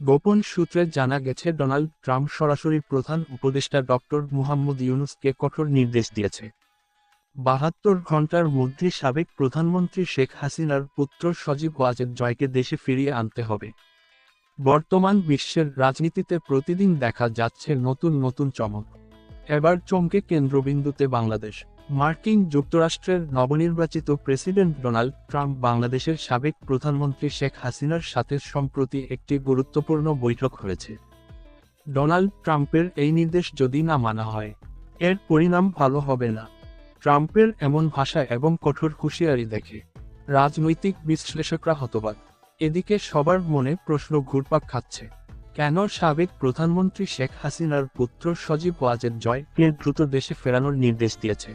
গোপন সূত্রে জানা গেছে, ডোনাল্ড ট্রাম্প সরাসরি প্রধান উপদেষ্টা ডক্টর মুহাম্মদ ইউনুসকে কঠোর নির্দেশ দিয়েছে। বাহাত্তর ঘণ্টার মধ্যে সাবেক প্রধানমন্ত্রী শেখ হাসিনার পুত্র সজীব ওয়াজেদ জয়কে দেশে ফিরিয়ে আনতে হবে। বর্তমান বিশ্বের রাজনীতিতে প্রতিদিন দেখা যাচ্ছে নতুন নতুন চমক। এবার চমকে কেন্দ্রবিন্দুতে বাংলাদেশ। মার্কিন যুক্তরাষ্ট্রের নবনির্বাচিত প্রেসিডেন্ট ডোনাল্ড ট্রাম্প বাংলাদেশের সাবেক প্রধানমন্ত্রী শেখ হাসিনার সাথে সম্প্রতি একটি গুরুত্বপূর্ণ বৈঠক হয়েছে। ডোনাল্ড ট্রাম্পের এই নির্দেশ যদি না মানা হয়, এর পরিণাম ভালো হবে না। ট্রাম্পের এমন ভাষা এবং কঠোর হুঁশিয়ারি দেখে রাজনৈতিক বিশ্লেষকরা হতবাক। এদিকে সবার মনে প্রশ্ন ঘুরপাক খাচ্ছে, কেন সাবেক প্রধানমন্ত্রী শেখ হাসিনার পুত্র সজীব ওয়াজেদ জয় দ্রুত দেশে ফেরানোর নির্দেশ দিয়েছে?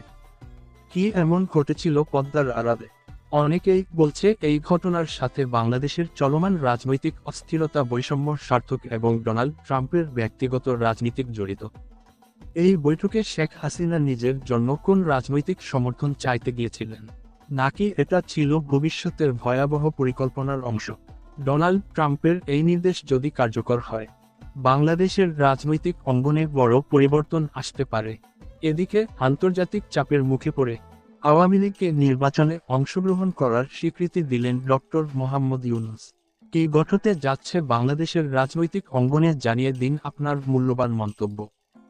কি এমন ঘটেছিল পদ্মার আড়ালে? অনেকেই বলছে এই ঘটনার সাথে বাংলাদেশের চলমান রাজনৈতিক অস্থিরতা, বৈষম্য, সার্থক এবং ডোনাল্ড ট্রাম্পের ব্যক্তিগত রাজনীতিক জড়িত। এই বৈঠকে শেখ হাসিনা নিজের জন্য কোন রাজনৈতিক সমর্থন চাইতে গিয়েছিলেন? নাকি এটা ছিল ভবিষ্যতের ভয়াবহ পরিকল্পনার অংশ? ডোনাল্ড ট্রাম্পের এই নির্দেশ যদি কার্যকর হয়, বাংলাদেশের রাজনৈতিক অঙ্গনে বড় পরিবর্তন আসতে পারে। এদিকে আন্তর্জাতিক চাপের মুখে পড়ে আওয়ামী লীগকে নির্বাচনে অংশগ্রহণ করার স্বীকৃতি দিলেন ডক্টর মোহাম্মদ ইউনুস। কি গঠতে যাচ্ছে বাংলাদেশের রাজনৈতিক অঙ্গনে জানিয়ে দিন আপনার মূল্যবান মন্তব্য।